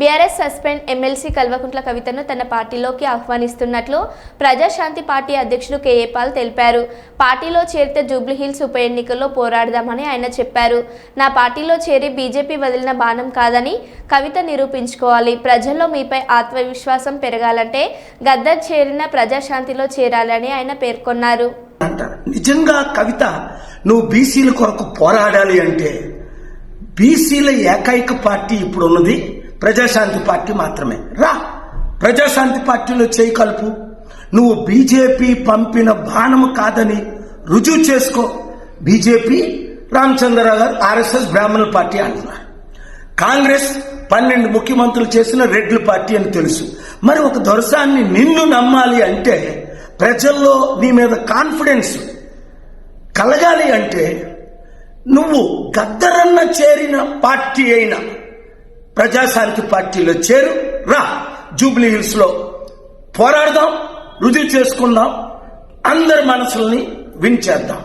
BRS suspend MLC Kalvakuntla కవితను తన పార్టీలోకి ఆహ్వానిస్తున్నట్లు ప్రజాశాంతి పార్టీ అధ్యక్షుడు కేఏ పాల్ తెలిపారు. పార్టీలో చేరితే జూబ్లీహిల్స్ ఉప ఎన్నికల్లో పోరాడదామని ఆయన చెప్పారు. నా పార్టీలో చేరి బీజేపీ వదిలిన బాణం కాదని కవిత నిరూపించుకోవాలి. ప్రజల్లో మీపై ఆత్మవిశ్వాసం పెరగాలంటే గద్దర్ చేరిన ప్రజాశాంతిలో చేరాలని ఆయన పేర్కొన్నారు. నిజంగా కవిత నువ్వు బీసీల కొరకు పోరాడాలి అంటే బీసీల ఏకైక పార్టీ ఇప్పుడు ఉన్నది ప్రజాశాంతి పార్టీ మాత్రమే. రా. ప్రజాశాంతి పార్టీలో చేయి కలుపు. నువ్వు బీజేపీ పంపిన బాణము కాదని రుజువు చేసుకో. బీజేపీ రామచంద్రరావు గారు ఆర్ఎస్ఎస్ బ్రాహ్మణుల పార్టీ అంటున్నారు కాంగ్రెస్ పన్నెండు ముఖ్యమంత్రులు చేసిన రెడ్ల పార్టీ అని తెలుసు. మరి ఒక దొరసాన్ని నిన్ను నమ్మాలి అంటే ప్రజల్లో నీ మీద కాన్ఫిడెన్స్ కలగాలి అంటే నువ్వు గద్దరన్న చేరిన పార్టీ అయిన ప్రజాశాంతి పార్టీలో చేరు రా. జూబ్లీ హిల్స్లో పోరాడదాం రుజువు చేసుకుందాం అందరి మనసుల్ని విన్ చేద్దాం